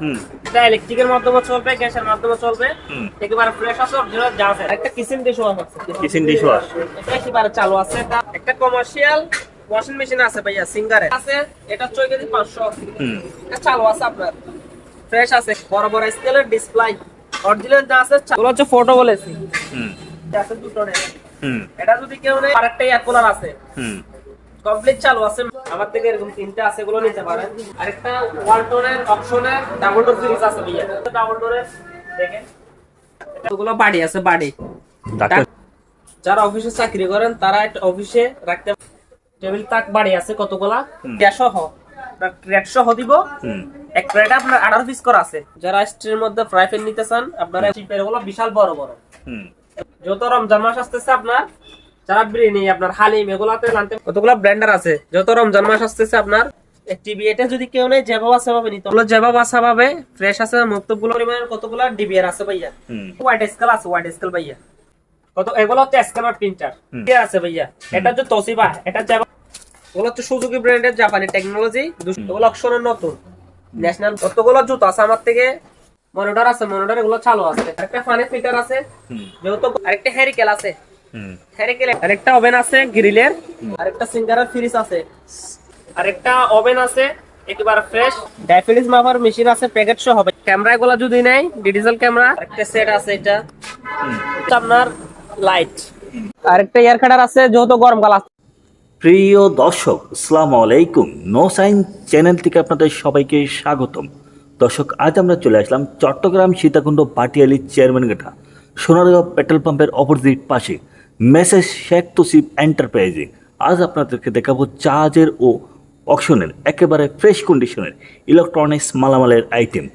হুম। এটা ইলেকট্রিকের মাধ্যমে চলবে গ্যাসের মাধ্যমে চলবে। একেবারে ফ্রেশ আছে অরিজিনাল যা আছে। একটা কিচেন ডিশ আছে কিচেন ডিশ এটা একেবারে চালু আছে। একটা কমার্শিয়াল ওয়াশিং মেশিন আছে ভাইয়া সিঙ্গারে আছে এটা কেজি পাঁচশো। হুম। এটা চালু আছে আপনার। ফ্রেশ আছে বড় বড় স্কেলের ডিসপ্লে অরিজিনাল যা আছে হচ্ছে ফটো বলেছি। হুম। এটা আছে দুটো নেই। হুম। এটা যদি কেউ নেই আরেকটা এয়ার কুলার আছে। হুম। কমপ্লিট চালু আছে। আমার থেকে এরকম তিনটা আছে এগুলো নিতে পারেন। আরেকটা অপশনের ডাবল ডোর ফ্রিজ আছে ভাইয়া। ডাবল ডোরের দেখেন। এগুলো বাড়ি আছে বাড়ি। যারা অফিসে চাকরি করেন তারা অফিসে রাখতে টেবিল তাক বাড়ি আছে কতগুলা? হুম। গ্যাসও ট্রেড সহ দিব। এক আপনার আঠারো পিস করা আছে। যারা স্ট্রির মধ্যে ফ্রাই প্যান নিতে চান আপনারা চিপেরগুলো বিশাল বড় বড়। যত রমজান মাস আসতেছে আপনার যারা বিরিয়ানি আপনার হালিম এগুলাতে জানতে কতগুলো আছে? যত রমজান মাস আসতেছে আপনার টিভি এটা যদি কেউ নেই যেভাবে আছে নিতে হলো যেভাবে আছে ফ্রেশ আছে মুক্তগুলো পরিমাণের কতগুলো ডিবিআর আছে ভাইয়া? হোয়াইট স্কেল আছে হোয়াইট স্কেল ভাইয়া। কত এগুলো হচ্ছে স্ক্যানার প্রিন্টার আছে ভাইয়া? এটা হচ্ছে তোসিবা এটা ওগুলো হচ্ছে সুজুকি ব্র্যান্ডের জাপানি টেকনোলজি ওগুলো অক্ষরের নতুন। ন্যাশনাল কতগুলো জুতো আছে আমার থেকে? মনিটর আছে মনিটর এগুলো চালু আছে। একটা ফানি ফিল্টার আছে। যেহেতু আরেকটা হ্যারিকেল আছে। আরেকটা ওভেন আছে গ্রিলের আরেকটা সিঙ্গারের ফ্রিজ আছে। আরেকটা ওভেন আছে, একেবারে ফ্রেশ ডায়াফিলিস মাপার মেশিন আছে প্যাকেট সহ হবে। ক্যামেরা গুলো যদি নেই ডিজিটাল ক্যামেরা একটা সেট আছে এটা। আপনার লাইট আরেকটা এয়ার কাটার আছে, যেহেতু গরমকাল আছে। প্রিয় দর্শক, আসসালামু আলাইকুম। নো সাইন চ্যানেল থেকে আপনাদের সবাইকে স্বাগতম। দর্শক, আজ আমরা চলে আসলাম চট্টগ্রাম সীতাকুণ্ড পাটিয়ালি চেয়ারম্যান ঘাটা সোনারগাঁও পেট্রোল পাম্পের অপোজিট পাশে। মেসেজ শেখ তসিব এন্টারপ্রাইজে। আজ আপনাদেরকে দেখাবো চার্জের ও অকশনের একেবারে ফ্রেশ কন্ডিশনের ইলেকট্রনিক্স মালামালের আইটেম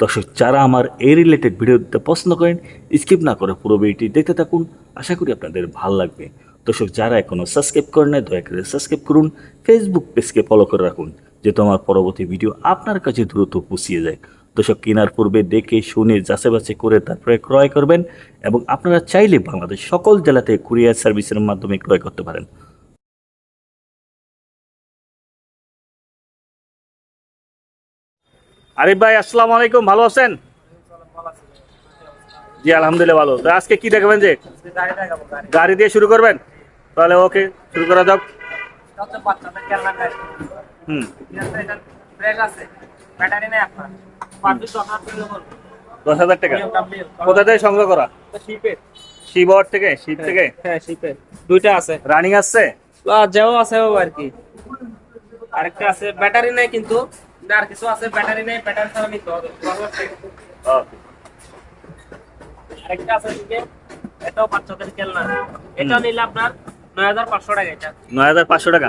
দর্শক, যারা আমার এই রিলেটেড ভিডিও দিতে পছন্দ করেন স্কিপ না করে পুরো ভিডিওটি দেখতে থাকুন। আশা করি আপনাদের ভালো লাগবে। দর্শক, যারা এখনও সাবস্ক্রাইব করেন নাই, দয়া করে সাবস্ক্রাইব করুন। ফেসবুক পেজকে ফলো করে রাখুন, যেহেতু আমার পরবর্তী ভিডিও আপনার কাছে দ্রুত পুষিয়ে যায়। দর্শক কেনার পূর্বে দেখে শুনে যাচাই বাছাই করে তারপরে ক্রয় করবেন এবং আপনারা চাইলে বাংলাদেশ সকল জেলাতে কুরিয়ার সার্ভিসের মাধ্যমে ক্রয় করতে পারেন। আরিফ ভাই আসসালামু আলাইকুম। ভালো আছেন? জি আলহামদুলিল্লাহ ভালো। তো আজকে কি দেখাবেন যে? গাড়ি দিয়ে শুরু করবেন? তাহলে ওকে শুরু করা যাক। হুম। আছে। ব্যাটারি নেই আপনার। দশ হাজার টাকা কোথা থেকে সংগ্রহ করা? শিবর থেকে? শিব থেকে? হ্যাঁ শিপের দুইটা আছে। রানিং আসছে? যেও আছে আর কি। আরেকটা আছে ব্যাটারি নেই কিন্তু। আর কিছু আছে ব্যাটারি নেই ব্যাটারি ছাড়া নিতে হবে। আরেকটা আছে এটাও বাচ্চাদের খেলনা। এটা নিলে আপনার নয় হাজার পাঁচশো টাকা এটা। নয় হাজার পাঁচশো টাকা?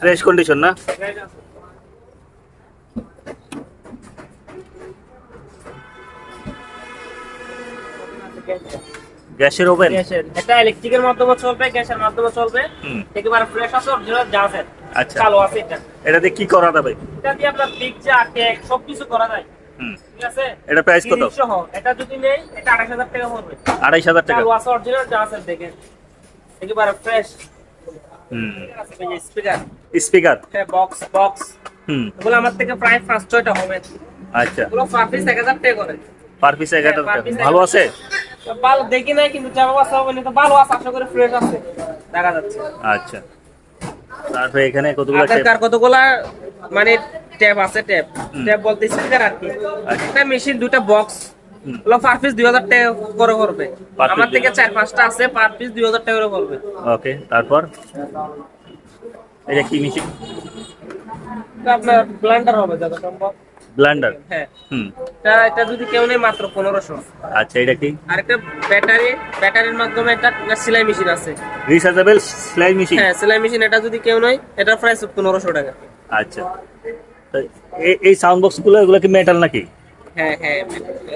ফ্রেশ কন্ডিশন না? গ্যাসের ওভেন? গ্যাসের। এটা ইলেকট্রিকের মাধ্যমে চলবে গ্যাসের মাধ্যমে চলবে। একেবারে ফ্রেশ আছে অরিজিনাল যা আছে। আচ্ছা। চালু আছে এটা। এটা দিয়ে কি করা যাবে? এটা দিয়ে আপনার পিৎজা কেক সবকিছু করা যায়। ঠিক আছে? এটা প্রাইস কত? এটা যদি নেই এটা আঠাশ হাজার টাকা পড়বে। আড়াইশ হাজার টাকা। চালু আছে অরিজিনাল যা আছে দেখেন। একেবারে ফ্রেশ হুম। Speaker speaker? হ্যাঁ বক্স বক্স হুম। এগুলো আমার থেকে প্রায় পাঁচ ছয়টা হবে। আচ্ছা। এগুলো পার পিস এক হাজার টাকা করে। পার পিস এক হাজার per টাকা। ভালো আছে? ভালো দেখি নাই কিন্তু হবে না তো ভালো আছে আশা করি ফ্রেশ আছে। দেখা যাচ্ছে। আচ্ছা। তারপরে এখানে কতগুলো আপনার টেপ? কার মানে ট্যাব আছে ট্যাব হুম। ট্যাব বলতে স্পিকার আর কি। আচ্ছা। একটা মেশিন দুইটা বক্স। ওগুলো পার পিস দুই হাজার টাকা করে করবে। আমার থেকে চার পাঁচটা আছে পার পিস দুই হাজার টাকা করে করবে। ওকে তারপর? এটা কি মেশিন আপনার ব্লান্ডার হবে যত সম্ভব। ব্লান্ডার? হ্যাঁ। হুম। এটা এটা যদি কেউ নেই মাত্র পনেরোশো। আচ্ছা এটা কি? আর একটা ব্যাটারি ব্যাটারির মাধ্যমে একটা সেলাই মেশিন আছে। রিচার্জেবল সেলাই মেশিন? হ্যাঁ সেলাই মেশিন এটা যদি কেউ নয় এটার প্রাইস পনেরোশো টাকা। আচ্ছা। এই- এই সাউন্ড বক্সগুলো এগুলো কি মেটাল নাকি? হ্যাঁ হ্যাঁ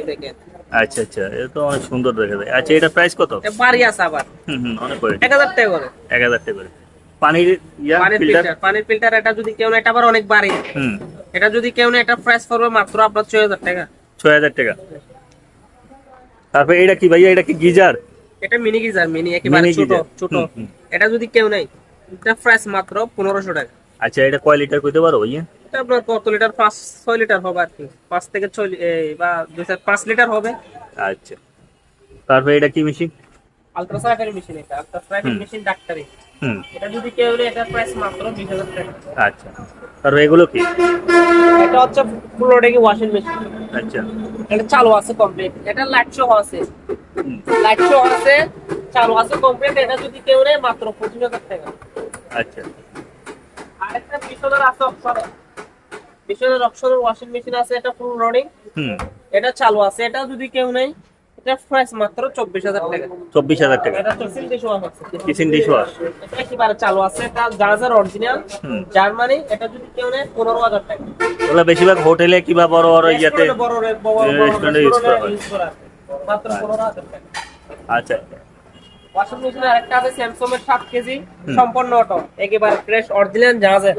দেখেন। আচ্ছা আচ্ছা এটা তো অনেক সুন্দর দেখা যায় আচ্ছা এটা প্রাইস কত? বাড়ি আছে আবার। হুম হুম অনেক করে এক হাজার টাকা করে। এক হাজার টাকা করে। পানির পানির ফিল্টার এটা যদি কেউ এটা আবার অনেক বাড়ি। এটা যদি কেউ এটা প্রাইস পড়বে মাত্র আপনার ছয় হাজার টাকা। ছয় হাজার টাকা। তারপরে এটা কি ভাইয়া এটা কি গিজার? এটা মিনি গিজার মিনি একেবারে ছোট ছোট। এটা যদি কেউ নেই এটা প্রাইস মাত্র পনেরোশো টাকা। আচ্ছা এটা কয় লিটার কইতে পারো ভাইয়া? এটা আপনার কত লিটার পাঁচ ছয় লিটার হবে আর কি। পাঁচ থেকে ছয় বা দুই পাঁচ লিটার হবে। আচ্ছা। তারপরে এটা কি মেশিন আলট্রাসাউন্ডের মেশিন এটা আলট্রাসাউন্ডের মেশিন ডাক্তারি। হুম। এটা যদি কেউ এটা প্রাইস মাত্র বিশ হাজার টাকা। আচ্ছা। তারপরে এগুলো কি? এটা হচ্ছে ফ্লোরেডি ওয়াশিং মেশিন আচ্ছা। এটা চালু আছে কমপ্লিট এটা লাইট শো আছে। লাইট শো আছে চালু আছে কমপ্লিট এটা যদি কেউ নেয় মাত্র পঁচিশ হাজার টাকা। আচ্ছা। আরেকটা পিছনের আছে অপশনের পিছনের অপশনের ওয়াশিং মেশিন আছে এটা ফুল রানিং হুম। এটা চালু আছে। এটা যদি কেউ নেই এটা প্রাইস মাত্র চব্বিশ হাজার টাকা। চব্বিশ হাজার টাকা। এটা চব্বিশ dish wash kitchen dish wash একেবারে চালু আছে। এটা জাহাজের অরিজিনাল জার্মানি। এটা যদি কেউ নেয় পনেরো হাজার টাকা। ওগুলো বেশিরভাগ হোটেলে কিংবা বড় বড় ইয়াতে বড় বড় রেস্টুরেন্টে use করা হয়। মাত্র পনেরো হাজার টাকা। আচ্ছা। ওয়াশিং মেশিন আরেকটা আছে স্যামসাং এর সাত কেজি। সম্পূর্ণ অটো একেবারে ফ্রেশ অরিজিনাল জাহাজের।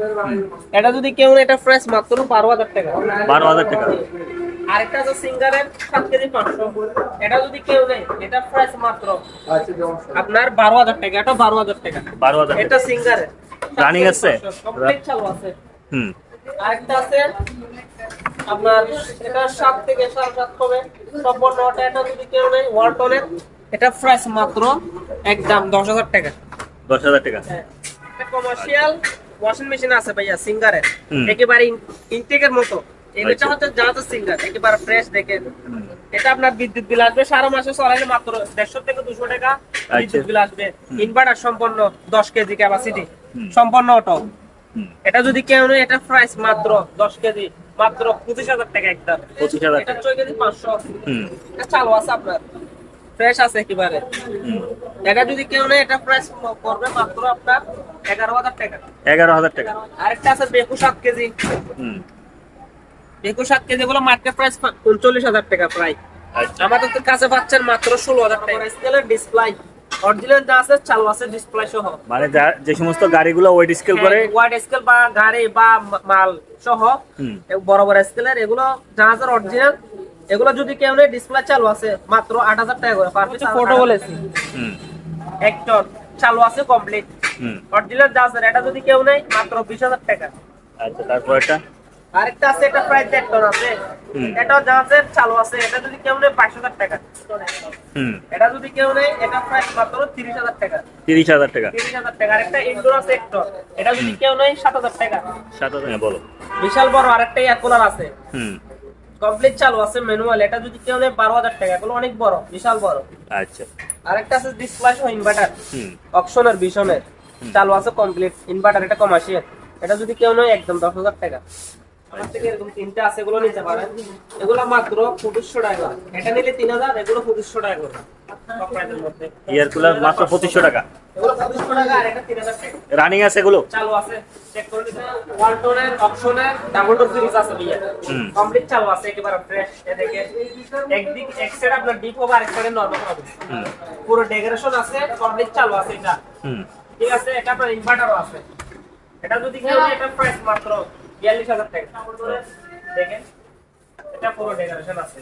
এটা যদি কেউ এটা ফ্রেশ মাত্র বারো হাজার টাকা। বারো হাজার টাকা। আরেকটা আছে সিঙ্গারের সাত কেজি পাঁচশো। এটা যদি কেউ নেয় এটা প্রাইস মাত্র আপনার বারো হাজার টাকা এটা বারো হাজার টাকা। বারো হাজার এটা সিঙ্গারের। Running আছে? কমপ্লিট চালু আছে। হুম। আরেকটা আছে আপনার এটা সাত থেকে সাড়ে সাত হবে। সম্পূর্ণ এটা যদি কেউ নেয় ওয়ালটনের এটা প্রাইস মাত্র একদম দশ হাজার টাকা। দশ হাজার টাকা। হ্যাঁ। কমার্শিয়াল ওয়াশিং মেশিন আছে ভাইয়া সিঙ্গারের। হুম। একেবারে ইনটেকের মতো। এটা আচ্ছা। হচ্ছে জাহাজের সিঙ্গার একেবারে ফ্রেশ দেখেন। এটা আপনার বিদ্যুৎ বিল আসবে সারা মাসে চলাইলে মাত্র দেড়শো থেকে দুশো টাকা বিদ্যুৎ বিল আসবে। ইনভার্টার সম্পন্ন দশ কেজি ক্যাপাসিটি। সম্পন্ন অটো এটা যদি কেউ নেয় এটা প্রাইস মাত্র দশ কেজি মাত্র পঁচিশ হাজার টাকা একদম পঁচিশ হাজার এটা ছয় কেজি পাঁচশো। এটা চালু আছে আপনার। ফ্রেশ আছে একেবারে। এটা যদি কেউ নেয় এটা প্রাইস পড়বে মাত্র আপনার এগারো হাজার টাকা। এগারো হাজার টাকা। আরেকটা আছে বেকু সাত কেজি। বেকু সাত কেজি গুলো মার্কেট প্রাইস উনচল্লিশ হাজার টাকা প্রায়। আচ্ছা। আমাদের তো কাছে পাচ্ছেন মাত্র ষোলো হাজার টাকা। স্কেলের ডিসপ্লাই অরিজিনাল যা আছে চালু আছে ডিসপ্লাই সহ। মানে যে সমস্ত গাড়িগুলো ওয়েট স্কেল করে ওয়াইড স্কেল বা গাড়ি বা মাল সহ। বড় বড় স্কেলের এগুলো জাহাজের অরিজিনাল এগুলো যদি কেউ নেই ডিসপ্লে চালু আছে মাত্র আট হাজার টাকা করে। পার পিস ফটো বলেছি। হুম। এক টন চালু আছে কমপ্লিট হুম। যা জাহাজের এটা যদি কেউ নেই মাত্র বিশ হাজার টাকা। আচ্ছা তারপর এটা? আরেকটা আছে এটা প্রায় দেড় টন আছে। এটা জাহাজের চালু আছে এটা যদি কেউ নেই বাইশ হাজার টাকা। হুম। এটা যদি কেউ নেই এটা প্রায় মাত্র তিরিশ হাজার টাকা। তিরিশ হাজার টাকা। তিরিশ হাজার টাকা। আরেকটা ইনডোর আছে এক টন এটা যদি কেউ নেই সাত হাজার টাকা। সাত হাজার। হ্যাঁ, বলো। বিশাল বড় আরেকটা এয়ার কুলার আছে। হুম। কমপ্লিট চালু আছে ম্যানুয়াল এটা যদি কেউ নেই বারো হাজার টাকা। এগুলো অনেক বড় বিশাল বড়। আচ্ছা। আরেকটা আছে ডিসপ্লাই সহ ইনভার্টার হুম। অপশনের বিশনের চালু আছে কমপ্লিট ইনভার্টার এটা কমার্শিয়াল এটা যদি কেউ নেয় একদম দশ হাজার টাকা। আমার থেকে এরকম তিনটা আছে এগুলো নিতে পারেন। এগুলো মাত্র পঁচিশশো টাকা। এটা নিলে তিন হাজার এগুলো পঁচিশশো টাকা করে। কুলার মাত্র পঁচিশশো টাকা। রানিং আছে এগুলো? চালু আছে। চেক করে নিতে ওয়ালটনের অপশনের ডাবল ডোর ফ্রিজ আছে ভাইয়া কমপ্লিট চালু আছে একেবারে ফ্রেশ এদিকে একদিক এক সাইড আপনার ডিপ হবে সাইডে নরমাল হবে। পুরো ডেকোরেশন আছে কমপ্লিট চালু আছে এটা। হুম। ঠিক আছে এটা আপনার ইনভার্টারও আছে। এটা যদি কেউ এটা প্রাইস মাত্র বিয়াল্লিশ হাজার টাকা। দেখেন এটা পুরো ডেকোরেশন আছে।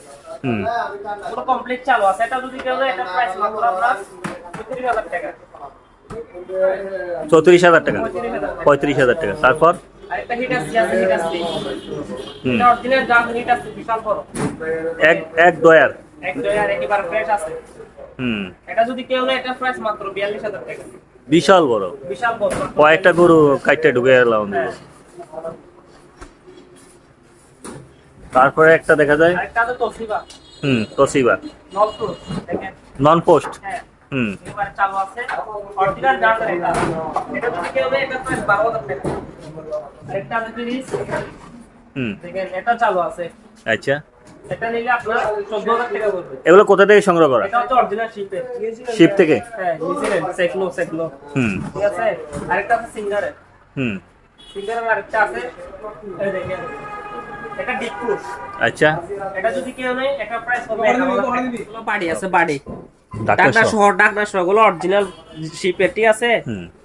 পুরো কমপ্লিট চালু আছে। এটা যদি কেউ এটা প্রাইস মাত্র আপনার পঁয়ত্রিশ হাজার টাকা। চৌত্রিশ হাজার টাকা। পঁয়ত্রিশ হাজার। টাকা। তারপর? এটা এক দয়ার। এক একেবারে ফ্রেশ আছে। হুম। যদি কেউ এটা প্রাইস মাত্র বিয়াল্লিশ হাজার টাকা। বিশাল বড়। বিশাল বড়। কয়েকটা গরু কাইটটা ঢুকে গেলাম হ্যাঁ। তারপরে একটা দেখা যায়? হুম তসিবা। নন পোস্ট হ্যাঁ। হুম। আচ্ছা। এগুলো কোথা থেকে সংগ্রহ করা? শিপ থেকে? হ্যাঁ হুম। ঠিক আছে? আরেকটা আছে সিঙ্গারের হুম। সিঙ্গারের আরেকটা আছে। এটা ডিপ আচ্ছা। এটা যদি কেউ নেয় এটা প্রাইস হবে এগুলো বাড়ি আছে বাড়ি। ডাকনা শহর ডাকনা শহরগুলো অরিজিনাল শিপের ঠিক আছে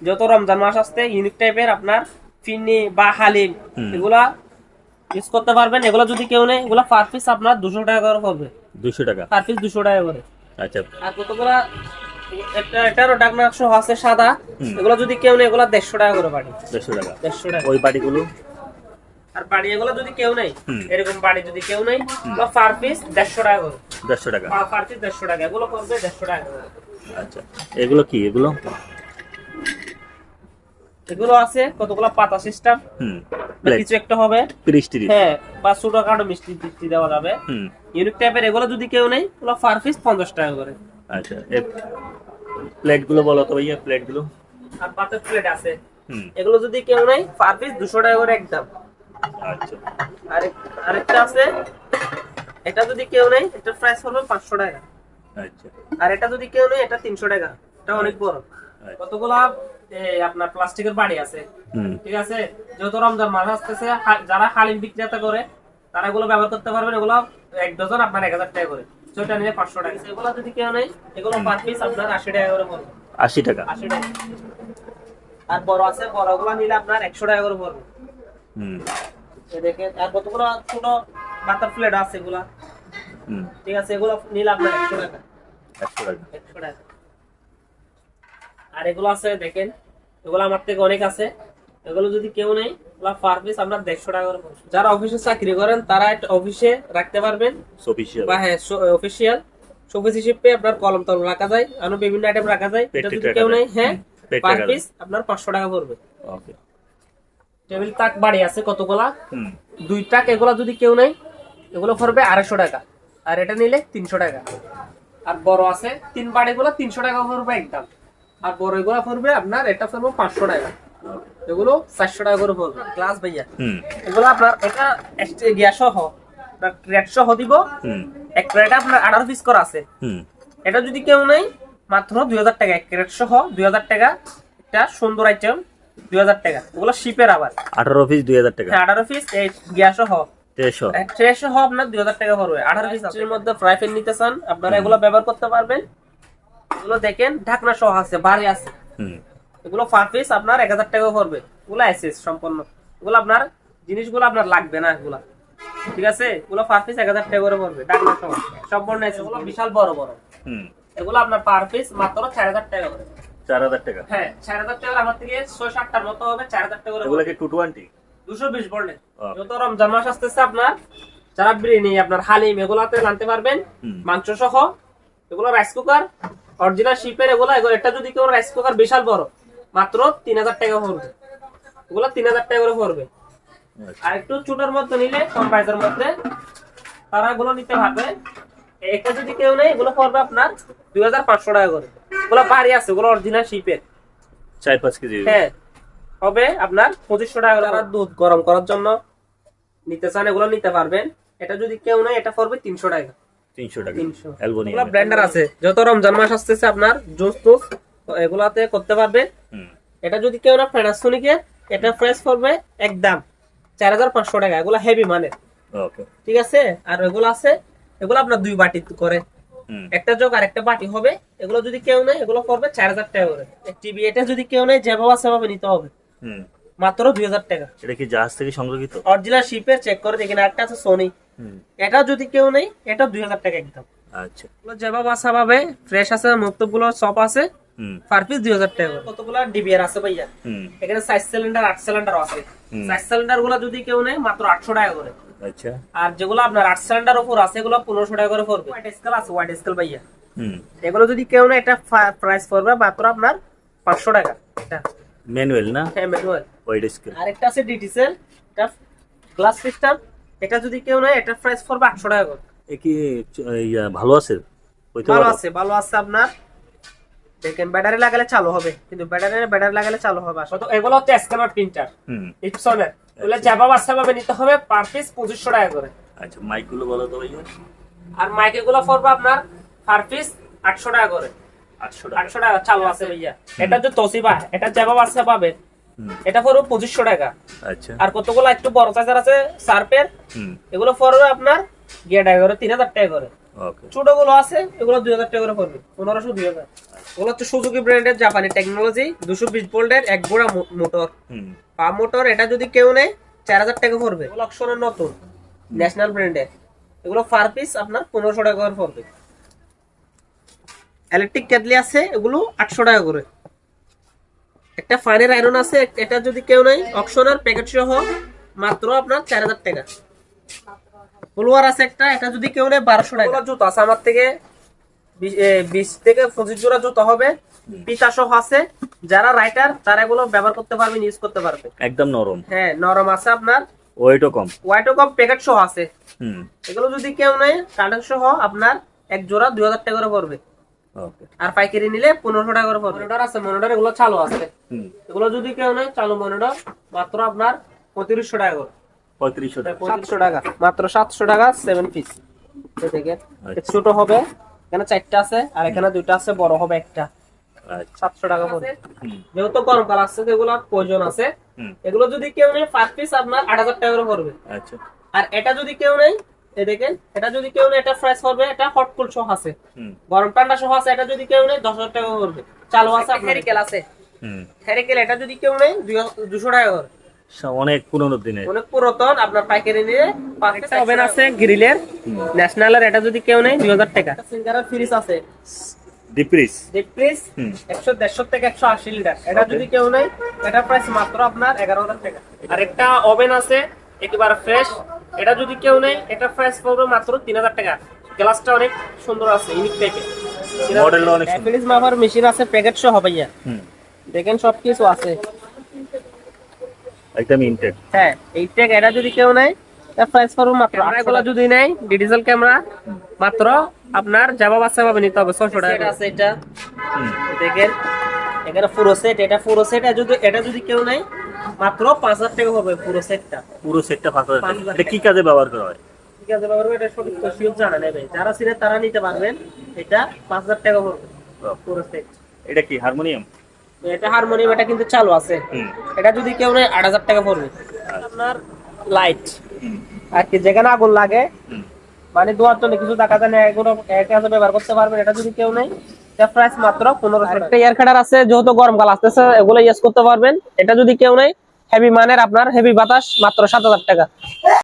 যত রমজান মাস আসতে ইউনিক টাইপের আপনার ফিন্নি বা হালিম এগুলা ইউজ করতে পারবেন। এগুলো যদি কেউ নেই এগুলো পার পিস আপনার দুশো টাকা করে পড়বে। দুশো টাকা? পার পিস দুশো টাকা করে। আচ্ছা। আর কতগুলা এটা এটারও ডাকনা আছে সাদা। এগুলো যদি কেউ নেই এগুলো দেড়শো টাকা করে বাড়ি। দেড়শো টাকা। দেড়শো টাকা। ওই বাটিগুলো আর বাড়ি এগুলো যদি কেউ নেই এরকম বাড়ি যদি কেউ নেই পার পিস দেড়শো টাকা করে। দেড়শো টাকা। পার পিস দেড়শো টাকা এগুলো করবে দেড়শো টাকা করে। আচ্ছা। এগুলো কি? এগুলো? এগুলো আছে কতগুলো পাতা সিস্টেম কিছু একটা হবে। হ্যাঁ বা ছোট কাটো মিষ্টি টিষ্টি দেওয়া যাবে। ইউনিক টাইপের এগুলো যদি কেউ নেই ওগুলো পার পিস পঞ্চাশ টাকা করে। আচ্ছা। প্লেটগুলো বলো তো ভাইয়া প্লেটগুলো। আর পাতের প্লেট আছে। এগুলো যদি কেউ নেই পার পিস দুশো টাকা করে একদম। আচ্ছা। আরেকটা আছে। এটা যদি কেউ নেই এটা প্রাইস হবে পাঁচশো টাকা। আচ্ছা। আর এটা যদি কেউ নেই এটা তিনশো টাকা। এটা অনেক বড়। আচ্ছা। কতগুলা আপনার প্লাস্টিকের বাড়ি আছে। ঠিক আছে? যেহেতু রমজান মাস আসতেছে যারা হালিম বিক্রেতা করে তারা এগুলো ব্যবহার করতে পারবেন। এগুলো এক ডজন আপনার এক হাজার টাকা করে। ছয়টা নিলে পাঁচশো টাকা। এগুলো যদি কেউ নেই এগুলো পিস আপনার আশি টাকা করে পড়বে। আশি টাকা। আশি টাকা। আর বড় আছে বড়গুলো নিলে আপনার একশো টাকা করে পড়বে। হুম। দেখেন আর কতগুলো ছোট বাতার প্লেট আছে এগুলা? হুম। ঠিক আছে এগুলো নিলে আপনার একশো টাকা। একশো টাকা। একশো টাকা। আর এগুলো আছে দেখেন এগুলো আমার থেকে অনেক আছে। এগুলো যদি কেউ নেই এগুলো পার পিস আপনার দেড়শো টাকা করে। যারা অফিসে চাকরি করেন তারা একটা অফিসে রাখতে পারবেন। বা হ্যাঁ অফিসিয়াল হিসেবে আপনার কলম তলম রাখা যায় আরও বিভিন্ন আইটেম রাখা যায়। এটা যদি কেউ নেই হ্যাঁ পার পিস আপনার পাঁচশো টাকা পড়বে। ওকে টেবিল তাক বাড়ি আছে কতগুলা? দুই টাক এগুলো যদি কেউ নেই এগুলো পড়বে আড়াইশো টাকা। আর এটা নিলে তিনশো টাকা। আর বড় আছে তিন বাড়িগুলো তিনশো টাকা পড়বে একদম। আর বড় এগুলো পড়বে আপনার এটা পড়বে পাঁচশো টাকা। এগুলো চারশো টাকা করে পড়বে। গ্লাস ভাইয়া। এগুলো আপনার এটা গ্যাস সহ ক্রেট সহ দিব। হুম। এক ক্রেটে আপনার আঠারো পিস করা আছে। এটা যদি কেউ নেই মাত্র দুই হাজার টাকা। এক ক্রেট সহ দুই হাজার টাকা। একটা সুন্দর আইটেম দুই হাজার টাকা। ওগুলো শিপের আবার। আঠারো পিস দুই হাজার টাকা। হ্যাঁ আঠারো পিস এই দুই হাজার টাকা পড়বে। আঠারো পিসের মধ্যে ফ্রাই প্যান নিতে চান আপনারা এগুলো ব্যবহার করতে পারবেন। এগুলো দেখেন ঢাকনা সহ আছে বাড়ি আছে। হুম। এগুলো পার পিস আপনার এক হাজার টাকা পড়বে। সম্পূর্ণ। এগুলো আপনার জিনিসগুলো আপনার লাগবে না এগুলা। ঠিক আছে? এগুলো পার পিস এক হাজার টাকা করে পড়বে ঢাকনা সহ। সম্পূর্ণ এসএস এগুলো বিশাল বড় বড়। হুম। এগুলো আপনার পার পিস মাত্র চার হাজার টাকা করে। চার হাজার টাকা। হ্যাঁ চার হাজার টাকা আমার থেকে ছয় সাতটার মতো হবে চার হাজার টাকা করে এগুলো কি টু টোয়েন্টি দুশো বিশ ভোল্টের যত রমজান মাস আসতেছে আপনার যারা বিরিয়ানি আপনার হালিম এগুলাতে আনতে পারবেন মাংস সহ এগুলো রাইস কুকার অরিজিনাল শিপের এগুলো এগুলো যদি কেউ রাইস কুকার বিশাল বড় মাত্র তিন হাজার টাকা পড়বে। এগুলো তিন হাজার টাকা করে পড়বে। আর একটু ছোটোর মধ্যে নিলে কম প্রাইসের মধ্যে তারা এগুলো নিতে পারবে। একটা যদি কেউ নেই এগুলো পড়বে আপনার দুই হাজার পাঁচশো টাকা করে। বাড়ি আছে এগুলো অরিজিনাল শিপের চার পাঁচ কেজি। হ্যাঁ হবে আপনার পঁচিশশো টাকা আপনার দুধ গরম করার জন্য নিতে চান এগুলো নিতে পারবেন। এটা যদি কেউ নেই এটা পড়বে তিনশো টাকা। তিনশো টাকা। তিনশো। ব্লেন্ডার আছে। যত রমজান মাস আসতেছে আপনার জুস টুস এগুলাতে করতে পারবেন এটা যদি কেউ না প্যানাসোনিকের এটা প্রাইস পড়বে একদম চার হাজার পাঁচশো টাকা। এগুলো হেভি মানে ঠিক আছে? আর এগুলো আছে এগুলো আপনার দুই বাটি করে। একটা যোগ আর একটা বাটি হবে এগুলো যদি কেউ নেই এগুলো করবে চার হাজার টাকা করে। টিভি এটা যদি কেউ নেই যেভাবে সেভাবে নিতে হবে। মাত্র দুই হাজার টাকা। এটা কি জাহাজ থেকে সংগ্রহিত অরিজিনাল শিপের চেক করে দেখেন একটা আছে সোনি এটা যদি কেউ নেই এটা দুই হাজার টাকা একদম। আচ্ছা। যেভাবে আসা পাবে ফ্রেশ আছে মুক্তবগুলো সব আছে। হুম। পার পিস দুই হাজার টাকা। কতগুলো ডিবিআর আছে ভাইয়া? এখানে সাইজ সিলিন্ডার আট সিলিন্ডার আছে। সাইজ সিলিন্ডারগুলো যদি কেউ নেই মাত্র আটশো টাকা করে। আচ্ছা। আর যেগুলো আপনার আট সিলিন্ডার উপর আছে এগুলো পনেরোশো টাকা করে পড়বে। হোয়াইট স্কেল আছে হোয়াইট স্কেল ভাইয়া। হুম। এগুলো যদি কেউ নেই এটা প্রাইস পড়বে মাত্র আপনার পাঁচশো টাকা। এটা। ম্যানুয়াল না? হ্যাঁ ম্যানুয়াল ওয়াইড স্কেল আরেকটা আছে ডিটিসেল এটা গ্লাস সিস্টেম এটা যদি কেউ নেই এটা প্রাইস পড়বে আটশো টাকা করে। এ কি ভালো আছে? ভালো। আছে ভালো আছে আপনার দেখেন ব্যাটারি লাগালে চালু হবে কিন্তু ব্যাটারি ব্যাটারি লাগালে চালু হবে আসলে। তো এগুলো হচ্ছে স্ক্যানার প্রিন্টার হুম। ইপসনের যাবা বাচ্চা ভাবে নিতে হবে পার পিস পঁচিশশো টাকা করে। আচ্ছা মাইকগুলো বলো তো ভাইয়া। আর মাইক এগুলো পড়বে আপনার পার পিস আটশো টাকা করে। আটশো টাকা। চালু আছে ভাইয়া। এটা যে তসিবা এটা যাবা বাচ্চা পাবে। এটা পড়বে পঁচিশশো টাকা। আচ্ছা। আর কতগুলো একটু বড় সাইজের আছে সার্পের হুম। এগুলো পড়বে আপনার গিয়ে তিন হাজার টাকা করে। ওকে। ছোটগুলো আছে এগুলো দুই হাজার টাকা করে পড়বে পনেরোশো দুই হাজার। হচ্ছে সুজুকি ব্র্যান্ডের জাপানি টেকনোলজি দুশো বিশ ভোল্টের এক গোড়া মোটর। পাম মোটর এটা যদি কেউ নেয় চার হাজার টাকা পড়বে। লক্ষণের নতুন ন্যাশনাল ব্র্যান্ডের এগুলো পার পিস আপনার পনেরোশো টাকা করে পড়বে। ইলেকট্রিক কেটলি আছে এগুলো আটশো টাকা করে। একটা ফাইনের আয়রন আছে এটা যদি কেউ নেই অপশনাল প্যাকেট সহ মাত্র আপনার চার হাজার টাকা। ফলোয়ার আছে একটা এটা যদি কেউ নেই বারোশো টাকা। জুতো আছে আমার থেকে বিশ- থেকে পঁচিশ জোড়া জুতো হবে। পিতা সহ আছে। যারা রাইটার তারা এগুলো ব্যবহার করতে পারবেন ইউজ করতে পারবে একদম নরম। হ্যাঁ নরম আছে আপনার। ওয়েটও কম। হোয়াইটও কম প্যাকেট সহ আছে। এগুলো যদি কেউ নেই কার্টন সহ আপনার এক জোড়া দুই হাজার টাকা করে পড়বে। ওকে আর পাইকারি নিলে পনেরোশো টাকা করে পড়বে। মনিটর আছে মনিটর এগুলো চালু আছে। এগুলো যদি কেউ চালু মনিটর মাত্র আপনার পঁয়ত্রিশশো টাকা করে। পঁয়ত্রিশশো টাকা। সাতশো টাকা মাত্র সাতশো টাকা সেভেন পিস দেখেন আচ্ছা। ছোট হবে এখানে চারটা আছে আর এখানে দুইটা আছে বড় হবে একটা। আচ্ছা। সাতশো টাকা পড়বে যেহেতু গরমকাল আসছে এগুলো প্রয়োজন আছে এগুলো যদি কেউ নেই পার পিস আপনার আট হাজার টাকা করে পড়বে। আচ্ছা। আর এটা যদি কেউ নেই এই দেখেন এটা যদি কেউ নেই এটা প্রাইস পড়বে এটা হট কুল সহ আছে। গরম ঠান্ডা সহ আছে এটা যদি কেউ নেই দশ হাজার টাকা পড়বে। চালু আছে এটা যদি কেউ নেই দুশো টাকা করে। অনেক পুরোনো দিনের। অনেক পুরাতন আপনার পাইকারি নিয়ে পাঁচটা ওভেন আছে গ্রিলের ন্যাশনালের এটা যদি কেউ নেই দুই হাজার টাকা। সিঙ্গারের ফ্রিজ আছে। ডিপ্রিস ডিপ ফ্রিজ হুম। একশো দেড়শো থেকে একশো আশি লিটার এটা যদি কেউ নেই এটা প্রাইস মাত্র আপনার এগারো হাজার টাকা। আর একটা ওভেন আছে একেবারে ফ্রেশ এটা যদি কেউ নেই এটা প্রাইস পড়বে মাত্র তিন হাজার টাকা। গ্লাসটা অনেক সুন্দর আছে ইউনিক টাইপের মডেলটা অনেক সুন্দর। ফ্রিজ মাপার মেশিন আছে প্যাকেট সহ ভাইয়া। দেখেন সব কিছু আছে। একদম ইনটেক হ্যাঁ এই ট্যাগ এটা যদি কেউ নেয় তার প্রাইস পড়বে মাত্র ক্যামেরাগুলো যদি নেয় ডিজিটাল ক্যামেরা মাত্র আপনার যাবা বাচ্চা পাবে নিতে হবে ছশো টাকা আছে এটা। দেখেন এখানে পুরো সেট এটা পুরো সেট যদি এটা যদি কেউ নেয় মাত্র পাঁচ হাজার টাকা হবে পুরো সেটটা পুরো সেটটা পাঁচ হাজার টাকা। এটা কি কাজে ব্যবহার করা হয়? ঠিক আছে বাবার এটা সঠিক সুযোগ জানা নেবে যারা ছিলেন তারা নিতে পারবেন। এটা পাঁচ হাজার টাকা পড়বে পুরো সেট এটা কি হারমোনিয়াম? এটা হারমোনিয়াম এটা কিন্তু চালু আছে। এটা যদি কেউ নেয় আট হাজার টাকা পড়বে। আপনার লাইট আর কি যেখানে আগুন লাগে মানে দোয়ার জন্য কিছু টাকা দেন এগুলো এক হাজার ব্যবহার করতে পারবেন। এটা যদি কেউ নেই প্রাইস মাত্র পনেরোশো একটা এয়ার কাটার আছে যেহেতু গরমকাল আসতেছে এগুলো ইউজ করতে পারবেন। এটা যদি কেউ নেই হেভি মানের আপনার হেভি বাতাস মাত্র সাত হাজার টাকা।